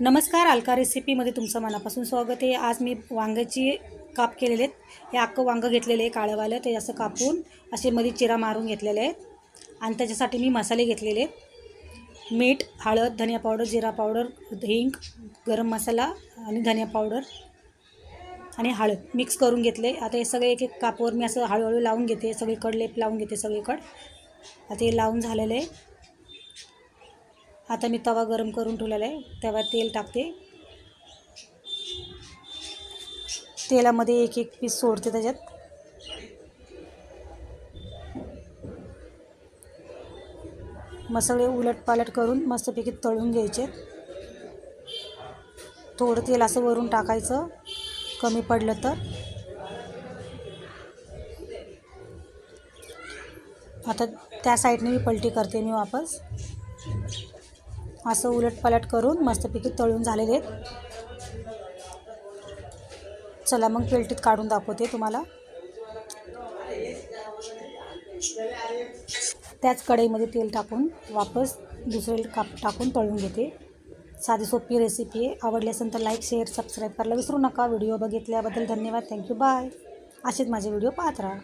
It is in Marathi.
नमस्कार अलका रेसिपीमध्ये तुमचं मनापासून स्वागत आहे. आज मी वांग्याची काप केलेले आहेत. हे अख्खं वांगं घेतलेलं आहे काळंवालं ते असं कापून असे मध्ये चिरा मारून घेतलेले आहेत. आणि त्याच्यासाठी मी मसाले घेतलेले आहेत. मीठ हळद धनिया पावडर जिरा पावडर हिंग गरम मसाला आणि धनिया पावडर आणि हळद मिक्स करून घेतले. आता हे सगळे एक एक कापवर मी असं हळूहळू लावून घेते. सगळीकड लेप लावून घेते सगळीकड. आता हे लावून झालेलं आहे. आता मी तवा गरम करून ठेवलेला आहे. तेव्हा तेल टाकते. तेलामध्ये एक एक पीस सोडते त्याच्यात. मग सगळे उलट पालट करून मस्तपैकी तळून घ्यायचे. थोडं तेल असं वरून टाकायचं. कमी पडलं तर. आता त्या साईडने मी पलटी करते मी वापस. असं उलटपालट करून मस्तपैकी तळून झालेले. आहेत चला मग पेलटीत काढून दाखवते तुम्हाला. त्याच कढईमध्ये तेल टाकून वापस दुसरे काप टाकून तळून घेते. साधी सोपी रेसिपी आहे. आवडली असेल तर लाईक शेअर सबस्क्राईब करायला विसरू नका. व्हिडिओ बघितल्याबद्दल धन्यवाद. थँक्यू बाय असेच माझे व्हिडिओ पाहत राहा.